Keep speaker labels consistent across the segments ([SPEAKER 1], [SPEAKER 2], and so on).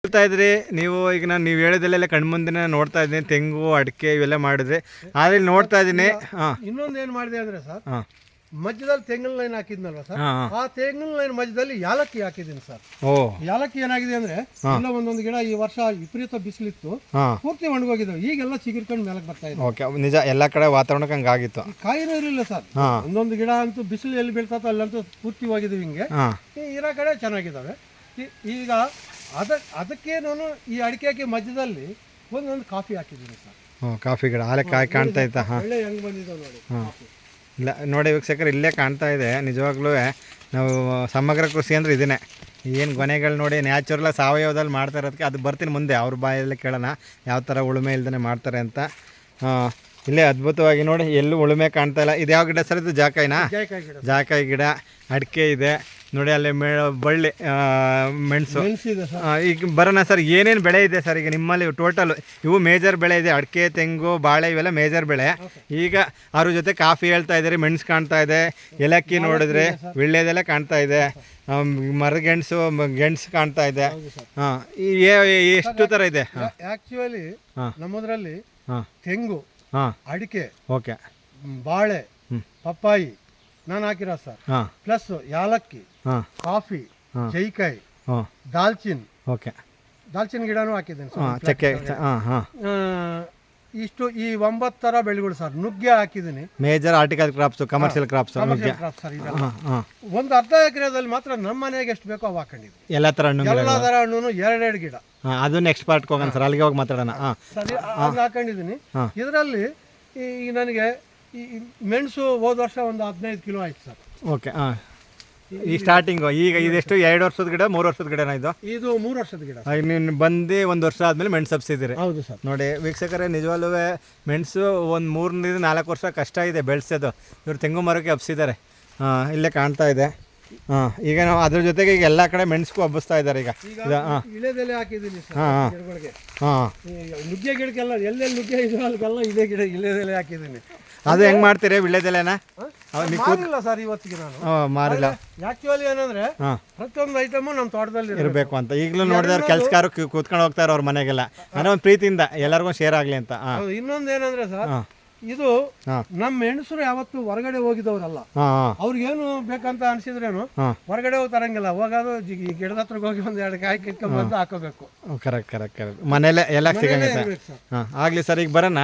[SPEAKER 1] ಹೇಳ್ತಾ ಇದ್ರಿ ನೀವು ಈಗ ನಾನು ನೀವು ಹೇಳಿದಲ್ಲೆಲ್ಲ ಕಣ್ಮುಂದಿನ ನೋಡ್ತಾ ಇದ್ದೀನಿ ತೆಂಗು ಅಡಿಕೆ ಇವೆಲ್ಲ ಮಾಡಿದ್ರಿ. ಆದ್ರೆ ಇಲ್ಲಿ ನೋಡ್ತಾ ಇದ್ದೀನಿ ಹಾಂ.
[SPEAKER 2] ಇನ್ನೊಂದು ಏನ್ ಮಾಡಿದೆ ಅಂದ್ರೆ ಸರ್
[SPEAKER 1] ಹಾಂ.
[SPEAKER 2] ಮಧ್ಯದಲ್ಲಿ ತೆಂಗಿನ ಲೈನ್ ಹಾಕಿದ್ನಲ್ವ ಸರ್?
[SPEAKER 1] ಹಾಂ
[SPEAKER 2] ಆ ತೆಂಗಿನ ಲೈನ್ ಮಧ್ಯದಲ್ಲಿ ಯಾಲಕ್ಕಿ ಹಾಕಿದ್ದೀನಿ ಸರ್.
[SPEAKER 1] ಓ.
[SPEAKER 2] ಯಾಲಕ್ಕಿ ಏನಾಗಿದೆ ಅಂದ್ರೆ ಎಲ್ಲ ಒಂದೊಂದು ಗಿಡ ಈ ವರ್ಷ ವಿಪರೀತ ಬಿಸಿಲಿತ್ತು
[SPEAKER 1] ಹಾಂ.
[SPEAKER 2] ಪೂರ್ತಿ ಒಣಗೋಗಿದ್ದಾವೆ ಈಗೆಲ್ಲ ಚಿಗುರ್ಕೊಂಡು ಮೇಲಕ್ಕೆ ಬರ್ತಾ ಇದೆ.
[SPEAKER 1] ಓಕೆ ನಿಜ ಎಲ್ಲ ಕಡೆ ವಾತಾವರಣಕ್ಕೆ ಹಂಗಾಗಿತ್ತು
[SPEAKER 2] ಕಾಯಿನೂ ಇರಲಿಲ್ಲ ಸರ್.
[SPEAKER 1] ಹಾಂ.
[SPEAKER 2] ಒಂದೊಂದು ಗಿಡ ಅಂತೂ ಬಿಸಿಲು ಎಲ್ಲಿ ಬೀಳ್ತದೋ ಅಲ್ಲಂತೂ ಪೂರ್ತಿ ಹೋಗಿದ್ದೀವಿ ಹಿಂಗೆ.
[SPEAKER 1] ಹಾಂ.
[SPEAKER 2] ಈ ಇರೋ ಕಡೆ ಚೆನ್ನಾಗಿದ್ದಾವೆ ಈ- ಈಗ ಅದ ಅದಕ್ಕೆ ನಾನು ಈ ಅಡಿಕೆಗೆ ಮಧ್ಯದಲ್ಲಿ ಒಂದೊಂದು ಕಾಫಿ ಹಾಕಿದ್ದೀನಿ ಸರ್.
[SPEAKER 1] ಹ್ಞೂ ಕಾಫಿ ಗಿಡ ಆಲೆ ಕಾಯಿ ಕಾಣ್ತಾ ಇತ್ತಾ? ಹಾಂ.
[SPEAKER 2] ಒಳ್ಳೆ ಹೆಂಗ್ ಬಂದಿದ್ದಾವೆ ನೋಡಿ ಕಾಫಿ.
[SPEAKER 1] ಇಲ್ಲ ನೋಡಿ ವೀಕ್ಷಕರು ಇಲ್ಲೇ ಕಾಣ್ತಾ ಇದೆ. ನಿಜವಾಗ್ಲೂ ನಾವು ಸಮಗ್ರ ಕೃಷಿ ಅಂದ್ರೆ ಇದನ್ನೇ ಏನು ಗೊನೆಗಳು ನೋಡಿ ನ್ಯಾಚುರಲ್ ಸಾವಯವದಲ್ಲಿ ಮಾಡ್ತಾ ಇರೋದಕ್ಕೆ ಅದು ಬರ್ತೀನಿ ಮುಂದೆ. ಅವ್ರ ಬಾಯಲ್ಲಿ ಕೇಳೋಣ ಯಾವ ಥರ ಉಳುಮೆ ಇಲ್ದೇ ಮಾಡ್ತಾರೆ ಅಂತ. ಆ, ಇಲ್ಲೇ ಅದ್ಭುತವಾಗಿ ನೋಡಿ ಎಲ್ಲೂ ಉಳುಮೆ ಕಾಣ್ತಾ ಇಲ್ಲ. ಇದು ಯಾವ ಗಿಡ ಸರ್ ಇದು? ಜಾಕಾಯಿನಾ?
[SPEAKER 2] ಜಾಯಿಕಾಯಿ ಗಿಡ
[SPEAKER 1] ಜಾಕಾಯಿ ಗಿಡ ಅಡಿಕೆ ಇದೆ. ನೋಡಿ ಅಲ್ಲಿ ಮೆ ಬಳ್ಳಿ ಮೆಣಸು. ಈಗ ಬರೋಣ ಸರ್ ಏನೇನು ಬೆಳೆ ಇದೆ ಸರ್? ಈಗ ನಿಮ್ಮಲ್ಲಿ ಟೋಟಲ್ ಇವು ಮೇಜರ್ ಬೆಳೆ ಇದೆ. ಅಡಿಕೆ ತೆಂಗು ಬಾಳೆ ಇವೆಲ್ಲ ಮೇಜರ್ ಬೆಳೆ. ಈಗ ಅವ್ರ ಜೊತೆ ಕಾಫಿ ಹೇಳ್ತಾ ಇದ್ದಾರೆ ಮೆಣಸು ಕಾಣ್ತಾ ಇದೆ. ಏಲಕ್ಕಿ ನೋಡಿದ್ರೆ ವಿಳ್ಳೆದೆಲ್ಲ ಕಾಣ್ತಾ ಇದೆ. ಮರಗೆಣಸು ಗೆಣಸು ಕಾಣ್ತಾ ಇದೆ. ಹಾಂ ಎಷ್ಟು ಥರ ಇದೆ? ಆ್ಯಕ್ಚುಲಿ
[SPEAKER 2] ನಮ್ಮದ್ರಲ್ಲಿ ತೆಂಗು
[SPEAKER 1] ಹಾಂ.
[SPEAKER 2] ಅಡಿಕೆ
[SPEAKER 1] ಓಕೆ.
[SPEAKER 2] ಬಾಳೆ. ಪಪ್ಪಾಯಿ ನಾನು ಹಾಕಿರೋ ಸರ್.
[SPEAKER 1] ಹಾಂ.
[SPEAKER 2] ಪ್ಲಸ್ ಯಾಲಕ್ಕಿ
[SPEAKER 1] ಹಾಂ.
[SPEAKER 2] ಕಾಫಿ. ಜೈಕಾಯಿ
[SPEAKER 1] ಹಾಂ.
[SPEAKER 2] ದಾಲ್ಚಿನ್.
[SPEAKER 1] ಓಕೆ.
[SPEAKER 2] ದಾಲ್ಚಿನ್ ಗಿಡನೂ ಹಾಕಿದ್ದೇನೆ
[SPEAKER 1] ಹಾಂ
[SPEAKER 2] ಸರ್
[SPEAKER 1] ಚಕ್ಕೆ ಹಾಂ ಹಾಂ.
[SPEAKER 2] ಇಷ್ಟು ಈ ಒಂಬತ್ತು ಥರ ಬೆಳೆಗಳು ಸರ್. ನುಗ್ಗೆ ಹಾಕಿದ್ದೀನಿ.
[SPEAKER 1] Major article crops commercial crops
[SPEAKER 2] ನುಗ್ಗೆ. ಸರ್ ಇದೆಲ್ಲ.
[SPEAKER 1] ಹಾಂ ಹಾಂ.
[SPEAKER 2] ಒಂದು ಅರ್ಧ ಎಕರೆದಲ್ಲಿ ಮಾತ್ರ ನಮ್ಮ ಮನೆಗೆ ಎಷ್ಟು ಬೇಕೋ ಅವು ಹಾಕೊಂಡಿದ್ವಿ
[SPEAKER 1] ಎಲ್ಲ ಥರ ಹಣ್ಣು
[SPEAKER 2] ಎಲ್ಲ ಥರ ಹಣ್ಣು ಎರಡೆರಡು ಗಿಡ.
[SPEAKER 1] ಹಾಂ ಅದು ನೆಕ್ಸ್ಟ್ ಪಾರ್ಟ್ಗೆ ಹೋಗೋಣ ಸರ್. ಅಲ್ಲಿಗೆ ಹೋಗಿ ಮಾತಾಡೋಣ. ಹಾಂ.
[SPEAKER 2] ಸರಿ ಹಾಕೊಂಡಿದ್ದೀನಿ. ಇದರಲ್ಲಿ ಈ ನನಗೆ ಈ ಮೆಣಸು ಹೋದ ವರ್ಷ ಒಂದು ಹದಿನೈದು ಕಿಲೋ ಆಯ್ತು ಸರ್.
[SPEAKER 1] ಓಕೆ ಹಾಂ ಈ ಸ್ಟಾರ್ಟಿಂಗು ಈಗ ಇದೆಷ್ಟು ಎರಡು ವರ್ಷದ ಗಿಡ ಮೂರು ವರ್ಷದ ಗಿಡನ ಇದು?
[SPEAKER 2] ಇದು ಮೂರು ವರ್ಷದ ಗಿಡ
[SPEAKER 1] ಐ ಮೀನ್ ಬಂದು ಒಂದು ವರ್ಷ ಆದಮೇಲೆ ಮೆಣಸು ಹಬ್ಸಿದ್ದೀರಿ.
[SPEAKER 2] ಹೌದು ಸರ್.
[SPEAKER 1] ನೋಡಿ ವೀಕ್ಷಕರೇ ನಿಜವಾಗ್ಲೂ ಮೆಣಸು ಒಂದು ಮೂರರಿಂದ ನಾಲ್ಕು ವರ್ಷ ಕಷ್ಟ ಇದೆ ಬೆಳೆಸೋದು. ಇವರು ತೆಂಗು ಮರಕ್ಕೆ ಹಬ್ಸಿದ್ದಾರೆ. ಹಾಂ ಇಲ್ಲೇ ಕಾಣ್ತಾ ಇದೆ. ಹಾಂ ಈಗ ನಾವು ಅದ್ರ ಜೊತೆಗೆ ಈಗ ಎಲ್ಲ ಕಡೆ ಮೆಣಸು ಹಬ್ಬಿಸ್ತಾ ಇದ್ದಾರೆ ಈಗ. ಹಾಂ
[SPEAKER 2] ಇಳೆದೆಲೆ ಹಾಕಿದ್ದೀನಿ
[SPEAKER 1] ಹಾಂ ಹಾ,
[SPEAKER 2] ನುಗ್ಗೆ ಗಿಡಕ್ಕೆಲ್ಲ ಎಲ್ಲೆಲ್ಲಿ ನುಗ್ಗೆ ಇದೆ ಅಲ್ಲಿಗೆಲ್ಲ ಇದೇ ಗಿಡ ಇಳೆದೆಲೆ ಹಾಕಿದ್ದೀನಿ.
[SPEAKER 1] ಅದು ಹೆಂಗ್ ಮಾಡ್ತೀರಿ? ವಿಳ್ಳೆದೆಲೆನ
[SPEAKER 2] ಮಾರಿಲ್ಲ ಸರ್ ಇವತ್ತಿಗೆ ನಾನು.
[SPEAKER 1] ಮಾರಿಲ್ಲ.
[SPEAKER 2] ಆಕ್ಚುಲಿ ಏನಂದ್ರೆ ಪ್ರತಿಯೊಂದು ಐಟಮ್ ನಮ್ಮ ತೋಟದಲ್ಲಿ ಇರಬೇಕು
[SPEAKER 1] ಅಂತ. ಈಗಲೂ ನೋಡಿದ್ರೆ ಕೆಲ್ಸಗಾರು ಕೂತ್ಕೊಂಡು ಹೋಗ್ತಾರೆ ಅವ್ರ ಮನೆಗೆಲ್ಲ. ಅಂದ್ರೆ ಒಂದು ಪ್ರೀತಿಯಿಂದ ಎಲ್ಲರಿಗೂ ಶೇರ್ ಆಗ್ಲಿ ಅಂತ.
[SPEAKER 2] ಇನ್ನೊಂದು ಏನಂದ್ರೆ ಸರ್ ಇದು ನಮ್ಮ ಹೆಣಸರು ಯಾವತ್ತು ಹೊರಗಡೆ ಹೋಗಿದವರಲ್ಲ.
[SPEAKER 1] ಅವ್ರಿಗೆ ಏನು
[SPEAKER 2] ಅವ್ರಿಗೇನು ಬೇಕಂತ ಅನ್ಸಿದ್ರೇನು ಹೊರಗಡೆ ಹೋಗಿ ತರಂಗಿಲ್ಲ ಹೋಗೋದು ಈ ಗಿಡದ ಹತ್ರ ಹೋಗಿ ಒಂದ್ ಎರಡು ಕಾಯಿ ಕಿತ್ಕೊಂಡ್ ಬಂದು ಹಾಕೋಬೇಕು.
[SPEAKER 1] ಕರೆಕ್ಟ್ ಕರೆಕ್ಟ್ ಕರೆಕ್ಟ್ ಮನೇಲೆ ಎಲ್ಲ ಸಿಗಂಗೆ ಸರ್
[SPEAKER 2] ಇರ್ಬೇಕು ಸರ್?
[SPEAKER 1] ಹಾಂ ಆಗಲಿ ಸರ್ ಈಗ ಬರೋಣ.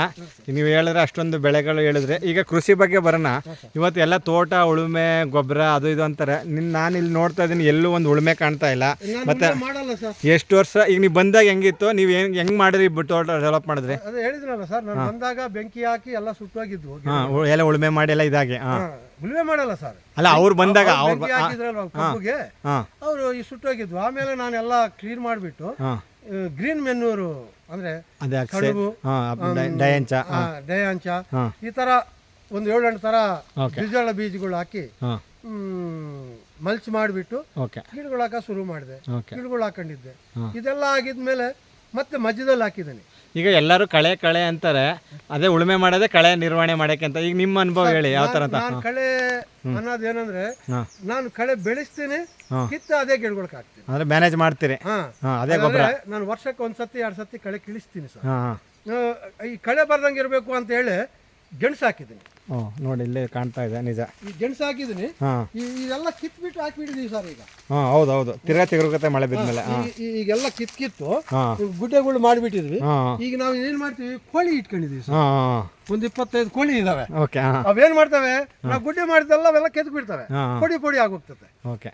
[SPEAKER 1] ನೀವು ಹೇಳಿದ್ರೆ ಅಷ್ಟೊಂದು ಬೆಳೆಗಳು ಹೇಳಿದ್ರೆ. ಈಗ ಕೃಷಿ ಬಗ್ಗೆ ಬರೋಣ. ಇವತ್ತು ಎಲ್ಲ ತೋಟ ಉಳುಮೆ ಗೊಬ್ಬರ ಅದು ಇದು ಅಂತಾರೆ. ನಿನ್ನ ನಾನು ಇಲ್ಲಿ ನೋಡ್ತಾ ಇದ್ದೀನಿ ಎಲ್ಲೂ ಒಂದು ಉಳುಮೆ ಕಾಣ್ತಾ ಇಲ್ಲ. ಮತ್ತೆ ಎಷ್ಟು ವರ್ಷ ಈಗ ನೀವು ಬಂದಾಗ ಹೆಂಗಿತ್ತು? ನೀವು ಹೆಂಗ್ ಹೆಂಗ್ ಮಾಡಿದ್ರಿ ತೋಟ ಡೆವಲಪ್ ಮಾಡಿದ್ರಿ?
[SPEAKER 2] ಹೇಳಿದ್ರಲ್ಲ ಸರ್ ನಾನು ಬಂದಾಗ ಬೆಂಕಿ ಹಾಕಿ ಎಲ್ಲ ಸುಟ್ಟೋಗಿದ್ವು
[SPEAKER 1] ಹಾಂ ಎಲ್ಲ ಉಳುಮೆ ಮಾಡಿ ಎಲ್ಲ ಇದಾಗೆ ಹಾಂ.
[SPEAKER 2] ಹಾ, ಉಳುಮೆ ಮಾಡಲ್ಲ ಸರ್.
[SPEAKER 1] ಅಲ್ಲ ಅವ್ರು ಬಂದಾಗ ಅವ್ರು
[SPEAKER 2] ಬೆಂಕಿ ಹಾಕಿದ್ರಲ್ವ ಕಬ್ಬುಗೆ?
[SPEAKER 1] ಹಾಂ.
[SPEAKER 2] ಅವರು ಈ ಸುಟ್ಟೋಗಿದ್ವು. ಆಮೇಲೆ ನಾನೆಲ್ಲ ಕ್ಲೀನ್ ಮಾಡಿಬಿಟ್ಟು
[SPEAKER 1] ಹಾಂ.
[SPEAKER 2] ಗ್ರೀನ್ ಮೆನ್ನೂರು ಅಂದ್ರೆ
[SPEAKER 1] ಅದೇ ಅಕ್ಷೆ
[SPEAKER 2] ಕಡುಬು
[SPEAKER 1] ಹಾಂ ಡಯಂಚ
[SPEAKER 2] ಆ, ಡಯಾಂಚ
[SPEAKER 1] ಹಾಂ.
[SPEAKER 2] ಈ ತರ ಒಂದು ಏಳೆಂಟು ತರ ದ್ವಿದಳ ಬೀಜಗಳು ಹಾಕಿ
[SPEAKER 1] ಹಾಂ.
[SPEAKER 2] ಮಲ್ಚ್ ಮಾಡಿಬಿಟ್ಟು
[SPEAKER 1] ಓಕೆ.
[SPEAKER 2] ಗಿಡಗಳು ಹಾಕ ಶುರು ಮಾಡಿದೆ.
[SPEAKER 1] ಓಕೆ.
[SPEAKER 2] ಗಿಡಗಳು ಹಾಕೊಂಡಿದ್ದೆ. ಇದೆಲ್ಲ ಆಗಿದ್ಮೇಲೆ ಮತ್ತೆ ಮಧ್ಯದಲ್ಲಿ ಹಾಕಿದ್ದೀನಿ.
[SPEAKER 1] ಈಗ ಎಲ್ಲರೂ ಕಳೆ ಕಳೆ ಅಂತಾರೆ. ಅದೇ ಉಳುಮೆ ಮಾಡೋದೇ ಕಳೆ ನಿರ್ವಹಣೆ ಮಾಡಕ್ಕೆ ಅಂತ. ಈಗ ನಿಮ್ಮ ಅನುಭವ ಹೇಳಿ ಯಾವ ತರ ಅಂತ.
[SPEAKER 2] ನಾನು ಕಳೆ ಅನ್ನೋದೇನಂದ್ರೆ
[SPEAKER 1] ಏನಂದ್ರೆ
[SPEAKER 2] ನಾನು ಕಳೆ ಬೆಳೆಸ್ತೀನಿ. ಕಿತ್ತ ಅದೇ ಗಿಡಗಳಿಗೆ ಹಾಕ್ತೀನಿ
[SPEAKER 1] ಅಂದ್ರೆ ಮ್ಯಾನೇಜ್ ಮಾಡ್ತೀರಿ.
[SPEAKER 2] ಹಾ.
[SPEAKER 1] ಅದೇ ಗೊಬ್ಬರ.
[SPEAKER 2] ನಾನು ವರ್ಷಕ್ಕೆ ಒಂದ್ಸತಿ ಎರಡು ಸತಿ ಕಳೆ ಕಿಳಿಸ್ತೀನಿ ಸರ್. ಈ ಕಳೆ ಬರ್ದಂಗೆ ಇರಬೇಕು ಅಂತ ಹೇಳಿ ಗೆಣಸು ಹಾಕಿದ್ದೀನಿ.
[SPEAKER 1] ಓ ನೋಡಿ ಇಲ್ಲೇ ಕಾಣ್ತಾ ಇದೆ ನಿಜ.
[SPEAKER 2] ಈ ಗೆಣಸು ಹಾಕಿದ್ದೀನಿ.
[SPEAKER 1] ಹಾಂ.
[SPEAKER 2] ಇದೆಲ್ಲ ಕಿತ್ಬಿಟ್ಟು ಹಾಕಿಬಿಟ್ಟಿದೀವಿ ಸರ್ ಈಗ.
[SPEAKER 1] ಹಾಂ ಹೌದು ಹೌದು. ತಿರ್ಗಾ ತಿರುಗತ್ತೆ ಮಳೆ ಬಿದ್ಮೇಲೆ. ಹಾಂ.
[SPEAKER 2] ಈ- ಈ- ಈಗೆಲ್ಲ ಕಿತ್ ಕಿತ್ತು
[SPEAKER 1] ಹಾಂ
[SPEAKER 2] ಗುಡ್ಡೆಗಳು ಮಾಡಿಬಿಟ್ಟಿದ್ವಿ.
[SPEAKER 1] ಹಾಂ.
[SPEAKER 2] ಈಗ ನಾವು ಏನ್ ಮಾಡ್ತೀವಿ? ಕೋಳಿ ಇಟ್ಕೊಂಡಿದೀವಿ ಸರ್.
[SPEAKER 1] ಹಾಂ
[SPEAKER 2] ಒಂದ್ ಇಪ್ಪತ್ತೈದು ಕೋಳಿ ಇದಾವೆ.
[SPEAKER 1] ಓಕೆ ಹಾಂ.
[SPEAKER 2] ಅವೇನ್ ಮಾಡ್ತವೆ? ನಾವು ಗುಡ್ಡೆ ಮಾಡಿದೆಲ್ಲ ಅವೆಲ್ಲ ಕೆತ್ ಬಿಡ್ತವೆ
[SPEAKER 1] ಹಾಂ.
[SPEAKER 2] ಪೊಡಿ ಪೊಡಿ ಆಗೋಗ್ತದೆ.
[SPEAKER 1] ಓಕೆ.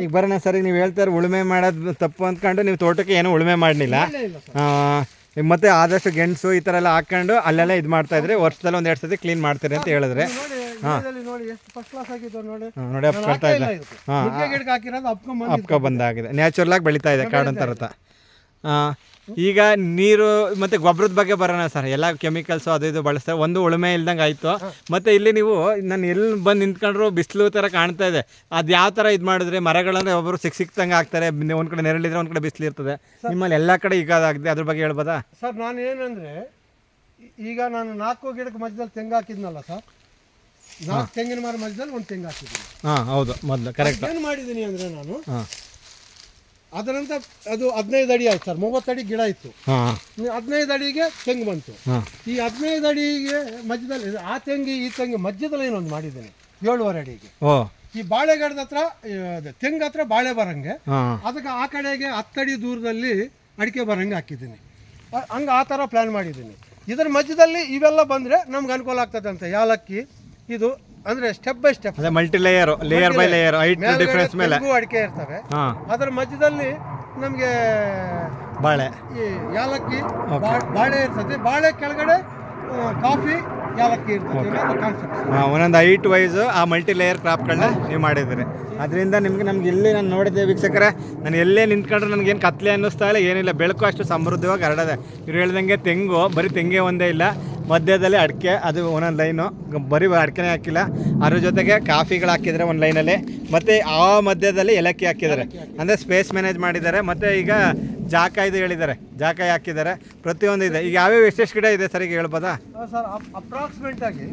[SPEAKER 1] ಈಗ ಬರೋಣ ಸರ್ ಈಗ ನೀವು ಹೇಳ್ತಾರೆ ಉಳುಮೆ ಮಾಡೋದು ತಪ್ಪು ಅಂದ್ಕೊಂಡು ನೀವು ತೋಟಕ್ಕೆ ಏನೂ ಉಳುಮೆ ಮಾಡಲಿಲ್ಲ.
[SPEAKER 2] ಇಲ್ಲೇ ಇಲ್ಲ ಸರ್.
[SPEAKER 1] ಮತ್ತೆ ಆದಷ್ಟು ಗೆಣಸು ಈ ಥರ ಎಲ್ಲ ಹಾಕೊಂಡು ಅಲ್ಲೆಲ್ಲ ಇದು ಮಾಡ್ತಾ ಇದ್ರೆ ವರ್ಷದಲ್ಲಿ ಒಂದ್ ಎರಡು ಸತಿ ಕ್ಲೀನ್ ಮಾಡ್ತೀರಿ ಅಂತ ಹೇಳಿದ್ರೆ.
[SPEAKER 2] ನೋಡಿ
[SPEAKER 1] ಅಪ್ಕೊಳ್ತಾ
[SPEAKER 2] ಇಲ್ಲ
[SPEAKER 1] ಹಾಂ. ಅಪ್ಕೊ ಬಂದಾಗಿದೆ. ನ್ಯಾಚುರಲ್ ಆಗಿ ಬೆಳೀತಾ ಇದೆ ಕಾಡು ಅಂತ ಈಗ ನೀರು ಮತ್ತೆ ಗೊಬ್ಬರದ ಬಗ್ಗೆ ಬರೋಣ ಸರ್. ಎಲ್ಲ ಕೆಮಿಕಲ್ಸು ಅದು ಇದು ಬಳಸ್ತಾರೆ ಒಂದು ಉಳುಮೆ ಇಲ್ದಂಗೆ ಆಯಿತು. ಮತ್ತೆ ಇಲ್ಲಿ ನೀವು ನಾನು ಎಲ್ಲಿ ಬಂದು ನಿಂತ್ಕೊಂಡ್ರು ಬಿಸಿಲು ಥರ ಕಾಣ್ತಾ ಇದೆ. ಅದು ಯಾವ ಥರ ಇದು ಮಾಡಿದ್ರೆ ಮರಗಳಂದ್ರೆ ಒಬ್ಬರು ಸಿಕ್ ಸಿಕ್ತಂಗೆ ಆಗ್ತಾರೆ. ಒಂದು ಕಡೆ ನೆರಳಿದ್ರೆ ಒಂದು ಕಡೆ ಬಿಸಿಲು ಇರ್ತದೆ. ನಿಮ್ಮಲ್ಲಿ ಎಲ್ಲ ಕಡೆ ಈಗ ಅದಾಗಿದೆ. ಅದ್ರ ಬಗ್ಗೆ ಹೇಳ್ಬೋದಾ?
[SPEAKER 2] ಸರ್ ನಾನು ಏನಂದರೆ ಈಗ ನಾನು ನಾಲ್ಕು ಗಿಡಕ್ಕೆ ಮಧ್ಯದಲ್ಲಿ ತೆಂಗು ಹಾಕಿದ್ನಲ್ಲ ಸರ್. ನಾಲ್ಕು ತೆಂಗಿನ ಮರ ಮಧ್ಯದಲ್ಲಿ ಒಂದು ತೆಂಗು ಹಾಕಿದ್ದೀನಿ.
[SPEAKER 1] ಹಾಂ ಹೌದು. ಮೊದಲು ಕರೆಕ್ಟ್
[SPEAKER 2] ಏನು ಮಾಡಿದ್ದೀನಿ ಅಂದ್ರೆ ನಾನು ಅದರಂತ ಅದು ಹದಿನೈದು ಅಡಿ ಆಯ್ತು ಸರ್ ಮೂವತ್ತು ಅಡಿ ಗಿಡ ಇತ್ತು.
[SPEAKER 1] ಹಾಂ.
[SPEAKER 2] ಹದಿನೈದು ಅಡಿಗೆ ತೆಂಗು ಬಂತು.
[SPEAKER 1] ಹಾಂ.
[SPEAKER 2] ಈ ಹದಿನೈದು ಅಡಿಗೆ ಮಧ್ಯದಲ್ಲಿ ಇದು ಆ ತೆಂಗಿ ಈ ತೆಂಗಿ ಮಧ್ಯದಲ್ಲಿ ಏನೊಂದು ಮಾಡಿದ್ದೇನೆ ಏಳುವರೆ ಅಡಿಗೆ.
[SPEAKER 1] ಓ.
[SPEAKER 2] ಈ ಬಾಳೆ ಗಿಡದ ಹತ್ರ ತೆಂಗ ಹತ್ರ ಬಾಳೆ ಬರಂಗೆ.
[SPEAKER 1] ಹಾಂ.
[SPEAKER 2] ಅದಕ್ಕೆ ಆ ಕಡೆಗೆ ಹತ್ತಡಿ ದೂರದಲ್ಲಿ ಅಡಿಕೆ ಬರಂಗೆ ಹಾಕಿದ್ದೀನಿ. ಅ- ಹಂಗೆ ಆ ಥರ ಪ್ಲ್ಯಾನ್ ಮಾಡಿದ್ದೀನಿ. ಇದರ ಮಧ್ಯದಲ್ಲಿ ಇವೆಲ್ಲ ಬಂದರೆ ನಮ್ಗೆ ಅನುಕೂಲ ಆಗ್ತದೆ ಅಂತ ಯಾಲಕ್ಕಿ ಇದು ಅಂದರೆ ಸ್ಟೆಪ್ ಬೈ ಸ್ಟೆಪ್
[SPEAKER 1] ಅದೇ multi layer layer by layer height difference ಮೇಲೆ.
[SPEAKER 2] ಅಡಿಕೆ ಇರ್ತವೆ.
[SPEAKER 1] ಹಾಂ.
[SPEAKER 2] ಅದರ ಮಧ್ಯದಲ್ಲಿ ನಮಗೆ
[SPEAKER 1] ಬಾಳೆ.
[SPEAKER 2] ಈ ಯಾಲಕ್ಕಿ ಬಾ- ಬಾಳೆ ಇರ್ತದೆ. ಬಾಳೆ ಕೆಳಗಡೆ ಆ, ಕಾಫಿ ಯಾಲಕ್ಕಿ ಇರ್ತದೆ.
[SPEAKER 1] ಒಂದೊಂದು ಹೈಟ್ ವೈಸ್ ಆ ಮಲ್ಟಿ ಲೇಯರ್ ಕ್ರಾಪ್ಗಳನ್ನ ನೀವು ಮಾಡಿದ್ರೆ ಅದರಿಂದ ನಿಮ್ಗೆ ನಮ್ಗೆ ಇಲ್ಲಿ ನಾನು ನೋಡಿದ್ದೆ ವೀಕ್ಷಕರೇ ನಾನು ಎಲ್ಲೇ ನಿಂತ್ಕೊಂಡ್ರೆ ನನಗೇನು ಕತ್ಲೆ ಅನ್ನಿಸ್ತಾ ಇಲ್ಲ ಏನಿಲ್ಲ. ಬೆಳಕು ಅಷ್ಟು ಸಮೃದ್ಧವಾಗಿ ಹರಡದೆ. ಇವ್ರು ಹೇಳ್ದಂಗೆ ತೆಂಗು ಬರೀ ತೆಂಗೆ ಒಂದೇ ಇಲ್ಲ. ಮಧ್ಯದಲ್ಲಿ ಅಡಿಕೆ ಅದು ಒಂದೊಂದು ಲೈನು ಬರೀ ಅಡಿಕೆನೇ ಹಾಕಿಲ್ಲ. ಅದ್ರ ಜೊತೆಗೆ ಕಾಫಿಗಳು ಹಾಕಿದ್ದಾರೆ ಒಂದು ಲೈನಲ್ಲಿ ಮತ್ತು ಆ ಮಧ್ಯದಲ್ಲಿ ಏಲಕ್ಕಿ ಹಾಕಿದ್ದಾರೆ. ಅಂದರೆ ಸ್ಪೇಸ್ ಮ್ಯಾನೇಜ್ ಮಾಡಿದ್ದಾರೆ. ಮತ್ತು ಈಗ ಜಾಕ ಇದು ಹೇಳಿದ್ದಾರೆ. ಜಾಕಾಯಿ ಹಾಕಿದ್ದಾರೆ. ಪ್ರತಿಯೊಂದು ಇದೆ. ಈಗ ಯಾವ್ಯಾವ ಎಷ್ಟೆಷ್ಟು ಗಿಡ ಇದೆ ಸರಿಗೆ ಹೇಳ್ಬೋದಾ?
[SPEAKER 2] ಸರ್ ಅಪ್ರಾಕ್ಸಿಮೇಟ್ ಆಗಿ